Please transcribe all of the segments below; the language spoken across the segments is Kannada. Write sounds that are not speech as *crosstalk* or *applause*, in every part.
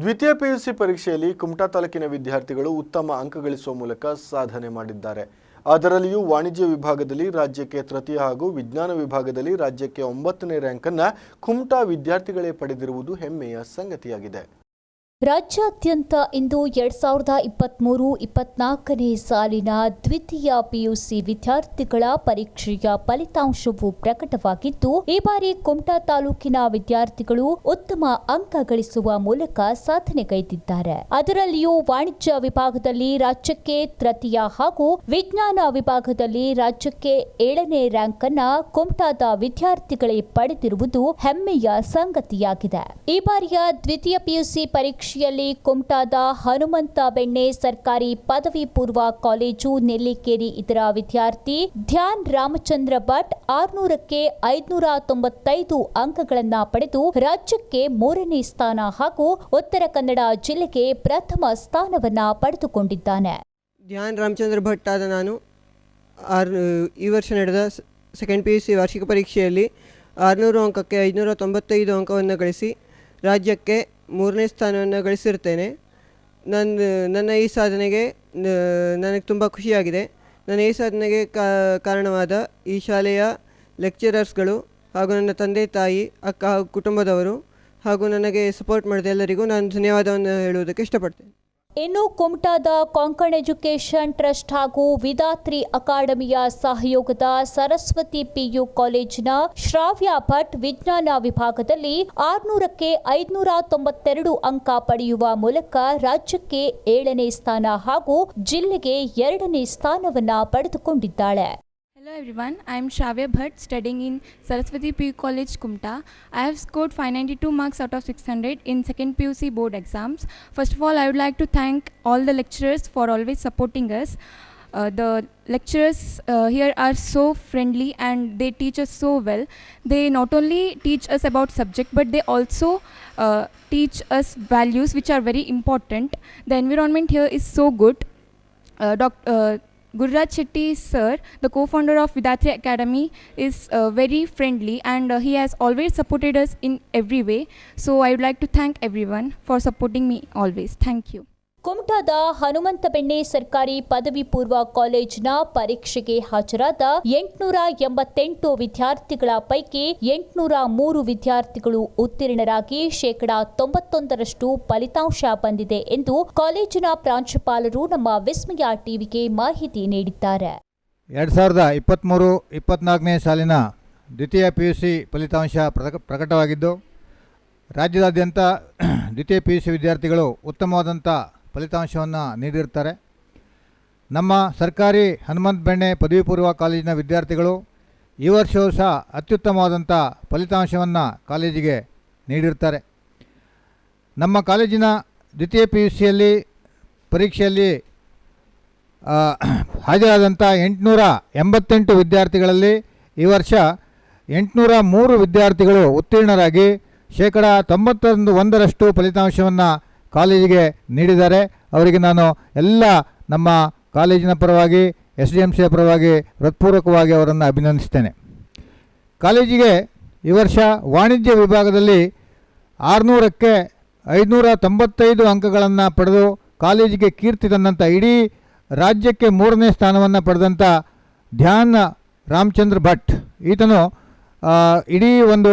ದ್ವಿತೀಯ ಪಿಯುಸಿ ಪರೀಕ್ಷೆಯಲ್ಲಿ ಕುಮಟಾ ತಾಲೂಕಿನ ವಿದ್ಯಾರ್ಥಿಗಳು ಉತ್ತಮ ಅಂಕ ಗಳಿಸುವ ಮೂಲಕ ಸಾಧನೆ ಮಾಡಿದ್ದಾರೆ. ಅದರಲ್ಲಿಯೂ ವಾಣಿಜ್ಯ ವಿಭಾಗದಲ್ಲಿ ರಾಜ್ಯಕ್ಕೆ ತೃತೀಯ ಹಾಗೂ ವಿಜ್ಞಾನ ವಿಭಾಗದಲ್ಲಿ ರಾಜ್ಯಕ್ಕೆ ಒಂಬತ್ತನೇ ರ್ಯಾಂಕನ್ನು ಕುಮಟಾ ವಿದ್ಯಾರ್ಥಿಗಳೇ ಪಡೆದಿರುವುದು ಹೆಮ್ಮೆಯ ಸಂಗತಿಯಾಗಿದೆ. ರಾಜ್ಯಾದ್ಯಂತ ಇಂದು ಎರಡ್ ಸಾವಿರದ ಇಪ್ಪತ್ತ್ಮೂರು ಇಪ್ಪತ್ನಾಲ್ಕನೇ ಸಾಲಿನ ದ್ವಿತೀಯ ಪಿಯುಸಿ ವಿದ್ಯಾರ್ಥಿಗಳ ಪರೀಕ್ಷೆಯ ಫಲಿತಾಂಶವು ಪ್ರಕಟವಾಗಿದ್ದು, ಈ ಬಾರಿ ಕುಮಟಾ ತಾಲೂಕಿನ ವಿದ್ಯಾರ್ಥಿಗಳು ಉತ್ತಮ ಅಂಕ ಗಳಿಸುವ ಮೂಲಕ ಸಾಧನೆಗೈದಿದ್ದಾರೆ ಅದರಲ್ಲಿಯೂ ವಾಣಿಜ್ಯ ವಿಭಾಗದಲ್ಲಿ ರಾಜ್ಯಕ್ಕೆ ತೃತೀಯ ಹಾಗೂ ವಿಜ್ಞಾನ ವಿಭಾಗದಲ್ಲಿ ರಾಜ್ಯಕ್ಕೆ ಏಳನೇ ರ್ಯಾಂಕ್ ಅನ್ನ ಕುಮಟಾದ ವಿದ್ಯಾರ್ಥಿಗಳೇ ಪಡೆದಿರುವುದು ಹೆಮ್ಮೆಯ ಸಂಗತಿಯಾಗಿದೆ. ಈ ಬಾರಿಯ ದ್ವಿತೀಯ ಪಿಯುಸಿ ಪರೀಕ್ಷೆಯಲ್ಲಿ ಕುಮಟಾದ ಹನುಮಂತ ಬೆಣ್ಣೆ ಸರ್ಕಾರಿ ಪದವಿ ಪೂರ್ವ ಕಾಲೇಜು ನೆಲ್ಲಿಕೇರಿ ಇದರ ವಿದ್ಯಾರ್ಥಿ ಧ್ಯಾನ್ ರಾಮಚಂದ್ರ ಭಟ್ ಆರ್ನೂರಕ್ಕೆ ಐದುನೂರ ತೊಂಬತ್ತೈದು ಅಂಕಗಳನ್ನ ಪಡೆದು ರಾಜ್ಯಕ್ಕೆ ಮೂರನೇ ಸ್ಥಾನ ಹಾಗೂ ಉತ್ತರ ಕನ್ನಡ ಜಿಲ್ಲೆಗೆ ಪ್ರಥಮ ಸ್ಥಾನವನ್ನ ಪಡೆದುಕೊಂಡಿದ್ದಾನೆ. ಧ್ಯಾನ್ ರಾಮಚಂದ್ರ ಭಟ್ ಆದ ನಾನು ಈ ವರ್ಷ ನಡೆದ ಸೆಕೆಂಡ್ ಪಿ ಯು ಸಿ ವಾರ್ಷಿಕ ಪರೀಕ್ಷೆಯಲ್ಲಿ ಆರುನೂರು ಅಂಕಕ್ಕೆ ಐದುನೂರ ತೊಂಬತ್ತೈದು ಅಂಕವನ್ನು ಗಳಿಸಿ ರಾಜ್ಯಕ್ಕೆ ಮೂರನೇ ಸ್ಥಾನವನ್ನು ಗಳಿಸಿರ್ತೇನೆ ನನ್ನ ನನ್ನ ಈ ಸಾಧನೆಗೆ ನನಗೆ ತುಂಬ ಖುಷಿಯಾಗಿದೆ. ನನ್ನ ಈ ಸಾಧನೆಗೆ ಕಾರಣವಾದ ಈ ಶಾಲೆಯ ಲೆಕ್ಚರರ್ಸ್ಗಳು ಹಾಗೂ ನನ್ನ ತಂದೆ, ತಾಯಿ, ಅಕ್ಕ ಹಾಗೂ ಕುಟುಂಬದವರು ಹಾಗೂ ನನಗೆ ಸಪೋರ್ಟ್ ಮಾಡಿದ ಎಲ್ಲರಿಗೂ ನಾನು ಧನ್ಯವಾದವನ್ನು ಹೇಳುವುದಕ್ಕೆ ಇಷ್ಟಪಡ್ತೇನೆ. ಇನ್ನು ಕುಮಟಾದ ಕೊಂಕಣ್ ಎಜುಕೇಷನ್ ಟ್ರಸ್ಟ್ ಹಾಗೂ ವಿದಾತ್ರಿ ಅಕಾಡೆಮಿಯ ಸಹಯೋಗದ ಸರಸ್ವತಿ ಪಿಯು ಕಾಲೇಜಿನ ಶ್ರಾವ್ಯ ಭಟ್ ವಿಜ್ಞಾನ ವಿಭಾಗದಲ್ಲಿ ಆರ್ನೂರಕ್ಕೆ ಐದುನೂರ ತೊಂಬತ್ತೆರಡು ಅಂಕ ಪಡೆಯುವ ಮೂಲಕ ರಾಜ್ಯಕ್ಕೆ ಏಳನೇ ಸ್ಥಾನ ಹಾಗೂ ಜಿಲ್ಲೆಗೆ ಎರಡನೇ ಸ್ಥಾನವನ್ನ ಪಡೆದುಕೊಂಡಿದ್ದಾಳೆ. Hello everyone, I am Shravya Bhatt studying in Saraswati PU College Kumta. I have scored 592 marks out of 600 in second PUC board exams. First of all, I would like to thank all the lecturers for always supporting us. Uh, the lecturers uh, here are so friendly and they teach us so well. They not only teach us about subject but they also uh, teach us values which are very important. The environment here is so good. Uh, doc- uh, Gurraj Shetty sir, the co-founder of Vidatri Academy, is uh, very friendly and uh, he has always supported us in every way. So I would like to thank everyone for supporting me always. Thank you. ಕುಮಟಾದ Hanumantha ಬೆಣ್ಣೆ ಸರ್ಕಾರಿ ಪದವಿ ಪೂರ್ವ ಕಾಲೇಜಿನ ಪರೀಕ್ಷೆಗೆ ಹಾಜರಾದ ಎಂಟುನೂರ ಎಂಬತ್ತೆಂಟು ವಿದ್ಯಾರ್ಥಿಗಳ ಪೈಕಿ ಎಂಟುನೂರ ಮೂರು ವಿದ್ಯಾರ್ಥಿಗಳು ಉತ್ತೀರ್ಣರಾಗಿ ಶೇಕಡಾ ತೊಂಬತ್ತೊಂದರಷ್ಟು ಫಲಿತಾಂಶ ಬಂದಿದೆ ಎಂದು ಕಾಲೇಜಿನ ಪ್ರಾಂಶುಪಾಲರು ನಮ್ಮ ವಿಸ್ಮಯ ಟಿವಿಗೆ ಮಾಹಿತಿ ನೀಡಿದ್ದಾರೆ. ಎರಡು ಸಾವಿರದ ಇಪ್ಪತ್ತ್ಮೂರು ಇಪ್ಪತ್ನಾಲ್ಕನೇ ಸಾಲಿನ ದ್ವಿತೀಯ ಪಿ ಯು ಸಿ ಫಲಿತಾಂಶ ಪ್ರಕ, ಪ್ರಕಟವಾಗಿದ್ದು, ರಾಜ್ಯದಾದ್ಯಂತ *clears throat* ದ್ವಿತೀಯ ಪಿ ಯು ಸಿ ವಿದ್ಯಾರ್ಥಿಗಳು ಉತ್ತಮವಾದಂಥ ಫಲಿತಾಂಶವನ್ನು ನೀಡಿರ್ತಾರೆ. ನಮ್ಮ ಸರ್ಕಾರಿ ಹನುಮಂತ ಬೆಣ್ಣೆ ಪದವಿ ಪೂರ್ವ ಕಾಲೇಜಿನ ವಿದ್ಯಾರ್ಥಿಗಳು ಈ ವರ್ಷವೂ ಸಹ ಅತ್ಯುತ್ತಮವಾದಂಥ ಫಲಿತಾಂಶವನ್ನು ಕಾಲೇಜಿಗೆ ನೀಡಿರ್ತಾರೆ. ನಮ್ಮ ಕಾಲೇಜಿನ ದ್ವಿತೀಯ ಪಿ ಯು ಸಿಯಲ್ಲಿ ಪರೀಕ್ಷೆಯಲ್ಲಿ ಹಾಜರಾದಂಥ ಎಂಟುನೂರ ಎಂಬತ್ತೆಂಟು ವಿದ್ಯಾರ್ಥಿಗಳಲ್ಲಿ ಈ ವರ್ಷ ಎಂಟುನೂರ ಮೂರು ವಿದ್ಯಾರ್ಥಿಗಳು ಉತ್ತೀರ್ಣರಾಗಿ ಶೇಕಡ ತೊಂಬತ್ತೊಂದು ಒಂದರಷ್ಟು ಫಲಿತಾಂಶವನ್ನು ಕಾಲೇಜಿಗೆ ನೀಡಿದ್ದಾರೆ. ಅವರಿಗೆ ನಾನು ಎಲ್ಲ ನಮ್ಮ ಕಾಲೇಜಿನ ಪರವಾಗಿ, ಎಸ್ ಡಿ ಎಂ ಸಿಯ ಪರವಾಗಿ ಹೃತ್ಪೂರ್ವಕವಾಗಿ ಅವರನ್ನು ಅಭಿನಂದಿಸ್ತೇನೆ. ಕಾಲೇಜಿಗೆ ಈ ವರ್ಷ ವಾಣಿಜ್ಯ ವಿಭಾಗದಲ್ಲಿ ಆರುನೂರಕ್ಕೆ ಐದುನೂರ ತೊಂಬತ್ತೈದು ಅಂಕಗಳನ್ನು ಪಡೆದು ಕಾಲೇಜಿಗೆ ಕೀರ್ತಿ ತಂದಂಥ ಇಡೀ ರಾಜ್ಯಕ್ಕೆ ಮೂರನೇ ಸ್ಥಾನವನ್ನು ಪಡೆದಂಥ ಧ್ಯಾನ್ ರಾಮಚಂದ್ರ ಭಟ್. ಈತನು ಇಡೀ ಒಂದು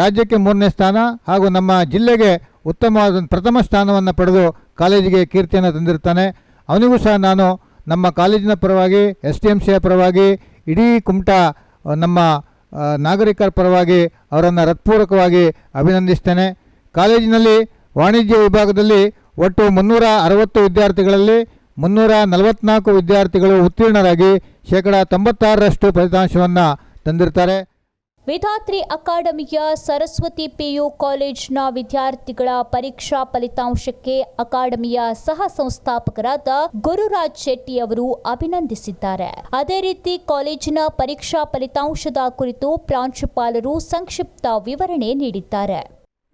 ರಾಜ್ಯಕ್ಕೆ ಮೂರನೇ ಸ್ಥಾನ ಹಾಗೂ ನಮ್ಮ ಜಿಲ್ಲೆಗೆ ಉತ್ತಮವಾದ ಪ್ರಥಮ ಸ್ಥಾನವನ್ನು ಪಡೆದು ಕಾಲೇಜಿಗೆ ಕೀರ್ತಿಯನ್ನು ತಂದಿರ್ತಾನೆ. ಅವನಿಗೂ ಸಹ ನಾನು ನಮ್ಮ ಕಾಲೇಜಿನ ಪರವಾಗಿ, ಎಸ್ ಡಿ ಎಂ ಸಿಯ ಪರವಾಗಿ, ಇಡೀ ಕುಮಟಾ ನಮ್ಮ ನಾಗರಿಕರ ಪರವಾಗಿ ಅವರನ್ನು ಹೃತ್ಪೂರ್ವಕವಾಗಿ ಅಭಿನಂದಿಸ್ತೇನೆ. ಕಾಲೇಜಿನಲ್ಲಿ ವಾಣಿಜ್ಯ ವಿಭಾಗದಲ್ಲಿ ಒಟ್ಟು ಮುನ್ನೂರ ಅರವತ್ತು ವಿದ್ಯಾರ್ಥಿಗಳಲ್ಲಿ ಮುನ್ನೂರ ನಲವತ್ನಾಲ್ಕು ವಿದ್ಯಾರ್ಥಿಗಳು ಉತ್ತೀರ್ಣರಾಗಿ ಶೇಕಡ ತೊಂಬತ್ತಾರರಷ್ಟು ಫಲಿತಾಂಶವನ್ನು ತಂದಿರ್ತಾರೆ. ವಿಧಾತ್ರಿ ಅಕಾಡೆಮಿಯ ಸರಸ್ವತಿ ಪಿಯು ಕಾಲೇಜ್ನ ವಿದ್ಯಾರ್ಥಿಗಳ ಪರೀಕ್ಷಾ ಫಲಿತಾಂಶಕ್ಕೆ ಅಕಾಡೆಮಿಯ ಸಹ ಸಂಸ್ಥಾಪಕರಾದ ಗುರುರಾಜ್ ಶೆಟ್ಟಿ ಅವರು ಅಭಿನಂದಿಸಿದ್ದಾರೆ. ಅದೇ ರೀತಿ ಕಾಲೇಜಿನ ಪರೀಕ್ಷಾ ಫಲಿತಾಂಶದ ಕುರಿತು ಪ್ರಾಂಶುಪಾಲರು ಸಂಕ್ಷಿಪ್ತ ವಿವರಣೆ ನೀಡಿದ್ದಾರೆ.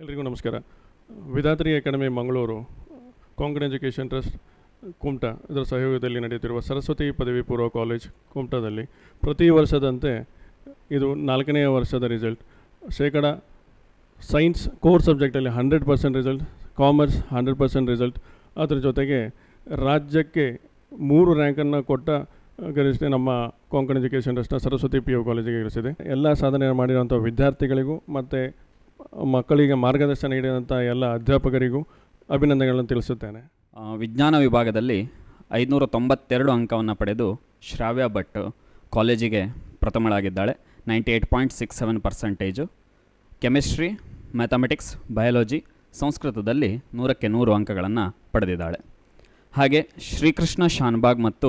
ಎಲ್ರಿಗೂ ನಮಸ್ಕಾರ. Vidhatri academy Mangaluru Konkana education trust Kumta, ಇದರ ಸಹಯೋಗದಲ್ಲಿ ನಡೆಯುತ್ತಿರುವ ಸರಸ್ವತಿ ಪದವಿ ಪೂರ್ವ ಕಾಲೇಜ್ ಕುಮಟಾದಲ್ಲಿ ಪ್ರತಿ ವರ್ಷದಂತೆ ಇದು ನಾಲ್ಕನೆಯ ವರ್ಷದ ರಿಸಲ್ಟ್ ಶೇಕಡ science core ಸಬ್ಜೆಕ್ಟಲ್ಲಿ hundred percent result commerce hundred percent result ಅದರ ಜೊತೆಗೆ ರಾಜ್ಯಕ್ಕೆ ಮೂರು ರ್ಯಾಂಕನ್ನು ಕೊಟ್ಟ ಗರಿಷ್ಠ ನಮ್ಮ ಕೊಂಕಣ ಎಜುಕೇಷನ್ ಟ್ರಸ್ಟ್ನ ಸರಸ್ವತಿ ಪಿ ಯು ಕಾಲೇಜಿಗೆ ಇರಿಸಿದೆ ಎಲ್ಲ ಸಾಧನೆ ಮಾಡಿರುವಂಥ ವಿದ್ಯಾರ್ಥಿಗಳಿಗೂ ಮತ್ತು ಮಕ್ಕಳಿಗೆ ಮಾರ್ಗದರ್ಶನ ನೀಡಿದಂಥ ಎಲ್ಲ ಅಧ್ಯಾಪಕರಿಗೂ ಅಭಿನಂದನೆಗಳನ್ನು ತಿಳಿಸುತ್ತೇನೆ. ವಿಜ್ಞಾನ ವಿಭಾಗದಲ್ಲಿ ಐದುನೂರ ತೊಂಬತ್ತೆರಡು ಅಂಕವನ್ನು ಪಡೆದು ಶ್ರಾವ್ಯ ಭಟ್ ಕಾಲೇಜಿಗೆ ಪ್ರಥಮಳಾಗಿದ್ದಾಳೆ. Ninety eight point six seven percentage. Chemistry, mathematics, biology, ಸಂಸ್ಕೃತದಲ್ಲಿ ನೂರಕ್ಕೆ ನೂರು ಅಂಕಗಳನ್ನು ಪಡೆದಿದ್ದಾಳೆ. ಹಾಗೆ ಶ್ರೀಕೃಷ್ಣ ಶಾನ್ಬಾಗ್ ಮತ್ತು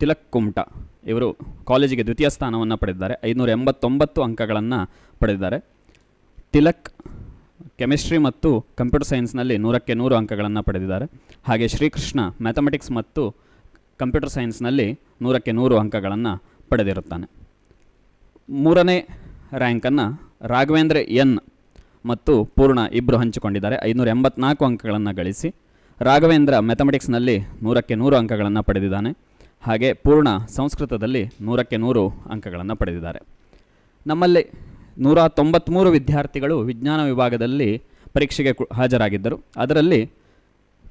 ತಿಲಕ್ ಕುಮ್ಟಾ ಇವರು ಕಾಲೇಜಿಗೆ ದ್ವಿತೀಯ ಸ್ಥಾನವನ್ನು ಪಡೆದಿದ್ದಾರೆ. ಐದುನೂರ ಎಂಬತ್ತೊಂಬತ್ತು ಅಂಕಗಳನ್ನು ಪಡೆದಿದ್ದಾರೆ. ತಿಲಕ್, ಕೆಮಿಸ್ಟ್ರಿ ಮತ್ತು ಕಂಪ್ಯೂಟರ್ ಸೈನ್ಸ್ನಲ್ಲಿ ನೂರಕ್ಕೆ ನೂರು ಅಂಕಗಳನ್ನು ಪಡೆದಿದ್ದಾರೆ. ಹಾಗೆ ಶ್ರೀಕೃಷ್ಣ, ಮ್ಯಾಥಮೆಟಿಕ್ಸ್ ಮತ್ತು ಕಂಪ್ಯೂಟರ್ ಸೈನ್ಸ್ನಲ್ಲಿ ನೂರಕ್ಕೆ ನೂರು ಅಂಕಗಳನ್ನು ಪಡೆದಿರುತ್ತಾನೆ. ಮೂರನೇ ರ್ಯಾಂಕನ್ನು ರಾಘವೇಂದ್ರ ಎನ್ ಮತ್ತು ಪೂರ್ಣ ಇಬ್ಬರು ಹಂಚಿಕೊಂಡಿದ್ದಾರೆ. ಐನೂರ ಎಂಬತ್ನಾಲ್ಕು ಅಂಕಗಳನ್ನು ಗಳಿಸಿ ರಾಘವೇಂದ್ರ ಮ್ಯಾಥಮೆಟಿಕ್ಸ್ನಲ್ಲಿ ನೂರಕ್ಕೆ ನೂರು ಅಂಕಗಳನ್ನು ಪಡೆದಿದ್ದಾನೆ. ಹಾಗೆ ಪೂರ್ಣ ಸಂಸ್ಕೃತದಲ್ಲಿ ನೂರಕ್ಕೆ ನೂರು ಅಂಕಗಳನ್ನು ಪಡೆದಿದ್ದಾರೆ. ನಮ್ಮಲ್ಲಿ ನೂರ ತೊಂಬತ್ತ್ಮೂರು ವಿದ್ಯಾರ್ಥಿಗಳು ವಿಜ್ಞಾನ ವಿಭಾಗದಲ್ಲಿ ಪರೀಕ್ಷೆಗೆ ಹಾಜರಾಗಿದ್ದರು. ಅದರಲ್ಲಿ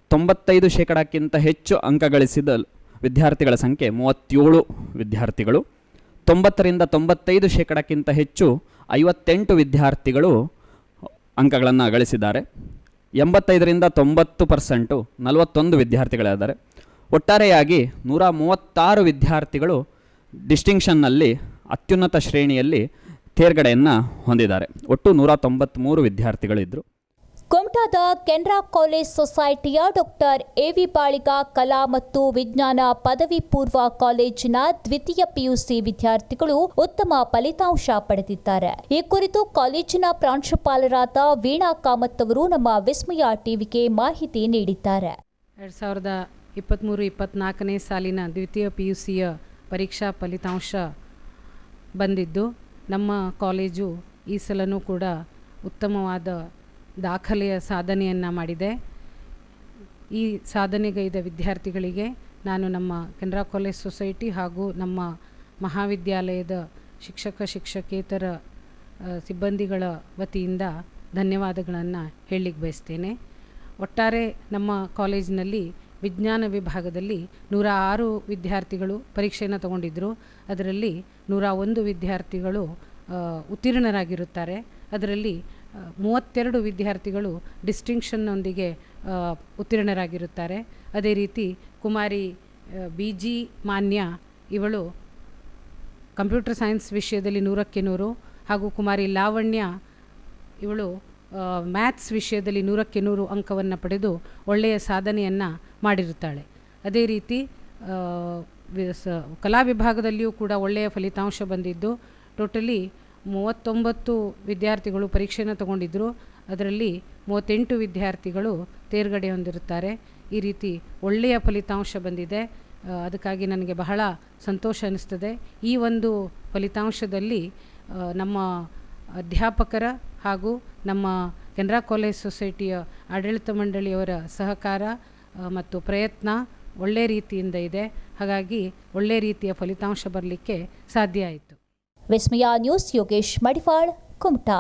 ತೊಂಬತ್ತೈದು ಶೇಕಡಕ್ಕಿಂತ ಹೆಚ್ಚು ಅಂಕ ಗಳಿಸಿದ ವಿದ್ಯಾರ್ಥಿಗಳ ಸಂಖ್ಯೆ ಮೂವತ್ತೇಳು ವಿದ್ಯಾರ್ಥಿಗಳು. ತೊಂಬತ್ತರಿಂದ ತೊಂಬತ್ತೈದು ಶೇಕಡಕ್ಕಿಂತ ಹೆಚ್ಚು ಐವತ್ತೆಂಟು ವಿದ್ಯಾರ್ಥಿಗಳು ಅಂಕಗಳನ್ನು ಗಳಿಸಿದ್ದಾರೆ. ಎಂಬತ್ತೈದರಿಂದ ತೊಂಬತ್ತು ಪರ್ಸೆಂಟು ನಲವತ್ತೊಂದು ವಿದ್ಯಾರ್ಥಿಗಳಿದ್ದಾರೆ ಒಟ್ಟಾರೆಯಾಗಿ ನೂರ ಮೂವತ್ತಾರು ವಿದ್ಯಾರ್ಥಿಗಳು ಡಿಸ್ಟಿಂಕ್ಷನ್ನಲ್ಲಿ ಅತ್ಯುನ್ನತ ಶ್ರೇಣಿಯಲ್ಲಿ ತೇರ್ಗಡೆಯನ್ನು ಹೊಂದಿದ್ದಾರೆ. ಒಟ್ಟು ನೂರ ತೊಂಬತ್ತ್ಮೂರು ವಿದ್ಯಾರ್ಥಿಗಳಿದ್ದರು ಕುಮಟಾದ ಕೆನರಾ ಕಾಲೇಜ್ ಸೊಸೈಟಿಯ ಡಾಕ್ಟರ್ ಎವಿ ಬಾಳಿಗ ಕಲಾ ಮತ್ತು ವಿಜ್ಞಾನ ಪದವಿ ಪೂರ್ವ ಕಾಲೇಜಿನ ದ್ವಿತೀಯ ಪಿಯುಸಿ ವಿದ್ಯಾರ್ಥಿಗಳು ಉತ್ತಮ ಫಲಿತಾಂಶ ಪಡೆದಿದ್ದಾರೆ. ಈ ಕುರಿತು ಕಾಲೇಜಿನ ಪ್ರಾಂಶುಪಾಲರಾದ ವೀಣಾ ಕಾಮತ್ ಅವರು ನಮ್ಮ ವಿಸ್ಮಯ ಟಿವಿಗೆ ಮಾಹಿತಿ ನೀಡಿದ್ದಾರೆ. ಎರಡ್ ಸಾವಿರದ ಇಪ್ಪತ್ತ್ಮೂರು ಇಪ್ಪತ್ನಾಲ್ಕನೇ ಸಾಲಿನ ದ್ವಿತೀಯ ಪಿಯುಸಿಯ ಪರೀಕ್ಷಾ ಫಲಿತಾಂಶ ಬಂದಿದ್ದು, ನಮ್ಮ ಕಾಲೇಜು ಈ ಸಲನೂ ಕೂಡ ಉತ್ತಮವಾದ ದಾಖಲೆಯ ಸಾಧನೆಯನ್ನು ಮಾಡಿದೆ. ಈ ಸಾಧನೆಗೈದ ವಿದ್ಯಾರ್ಥಿಗಳಿಗೆ ನಾನು ನಮ್ಮ ಕೆನರಾ ಕಾಲೇಜ್ ಸೊಸೈಟಿ ಹಾಗೂ ನಮ್ಮ ಮಹಾವಿದ್ಯಾಲಯದ ಶಿಕ್ಷಕ, ಶಿಕ್ಷಕೇತರ ಸಿಬ್ಬಂದಿಗಳ ವತಿಯಿಂದ ಧನ್ಯವಾದಗಳನ್ನು ಹೇಳಲಿಕ್ಕೆ ಬಯಸ್ತೇನೆ. ಒಟ್ಟಾರೆ ನಮ್ಮ ಕಾಲೇಜಿನಲ್ಲಿ ವಿಜ್ಞಾನ ವಿಭಾಗದಲ್ಲಿ ನೂರ ಆರು ವಿದ್ಯಾರ್ಥಿಗಳು ಪರೀಕ್ಷೆಯನ್ನು ತಗೊಂಡಿದ್ದರು ಅದರಲ್ಲಿ ನೂರ ಒಂದು ವಿದ್ಯಾರ್ಥಿಗಳು ಉತ್ತೀರ್ಣರಾಗಿರುತ್ತಾರೆ. ಅದರಲ್ಲಿ ಮೂವತ್ತೆರಡು ವಿದ್ಯಾರ್ಥಿಗಳು ಡಿಸ್ಟಿಂಕ್ಷನ್ನೊಂದಿಗೆ ಉತ್ತೀರ್ಣರಾಗಿರುತ್ತಾರೆ. ಅದೇ ರೀತಿ ಕುಮಾರಿ ಬಿ ಜಿ ಮಾನ್ಯ, ಇವಳು ಕಂಪ್ಯೂಟರ್ ಸೈನ್ಸ್ ವಿಷಯದಲ್ಲಿ ನೂರಕ್ಕೆ ನೂರು ಹಾಗೂ ಕುಮಾರಿ ಲಾವಣ್ಯ, ಇವಳು ಮ್ಯಾಥ್ಸ್ ವಿಷಯದಲ್ಲಿ ನೂರಕ್ಕೆ ನೂರು ಅಂಕವನ್ನು ಪಡೆದು ಒಳ್ಳೆಯ ಸಾಧನೆಯನ್ನು ಮಾಡಿರುತ್ತಾಳೆ. ಅದೇ ರೀತಿ ಕಲಾ ವಿಭಾಗದಲ್ಲಿಯೂ ಕೂಡ ಒಳ್ಳೆಯ ಫಲಿತಾಂಶ ಬಂದಿದ್ದು. ಟೋಟಲಿ ಮೂವತ್ತೊಂಬತ್ತು ವಿದ್ಯಾರ್ಥಿಗಳು ಪರೀಕ್ಷೆಯನ್ನು ತಗೊಂಡಿದ್ದರು ಅದರಲ್ಲಿ ಮೂವತ್ತೆಂಟು ವಿದ್ಯಾರ್ಥಿಗಳು ತೇರ್ಗಡೆ ಹೊಂದಿರುತ್ತಾರೆ. ಈ ರೀತಿ ಒಳ್ಳೆಯ ಫಲಿತಾಂಶ ಬಂದಿದೆ. ಅದಕ್ಕಾಗಿ ನನಗೆ ಬಹಳ ಸಂತೋಷ ಅನ್ನಿಸ್ತದೆ. ಈ ಒಂದು ಫಲಿತಾಂಶದಲ್ಲಿ ನಮ್ಮ ಅಧ್ಯಾಪಕರ ಹಾಗೂ ನಮ್ಮ ಕೆನರಾ ಕಾಲೇಜ್ ಸೊಸೈಟಿಯ ಆಡಳಿತ ಮಂಡಳಿಯವರ ಸಹಕಾರ ಮತ್ತು ಪ್ರಯತ್ನ ಒಳ್ಳೆಯ ರೀತಿಯಿಂದ ಇದೆ. ಹಾಗಾಗಿ ಒಳ್ಳೆಯ ರೀತಿಯ ಫಲಿತಾಂಶ ಬರಲಿಕ್ಕೆ ಸಾಧ್ಯ ಆಯಿತು. ವಿಸ್ಮಯ ನ್ಯೂಸ್ ಯೋಗೇಶ್ ಮಡಿವಾಳ್ ಕುಮಟಾ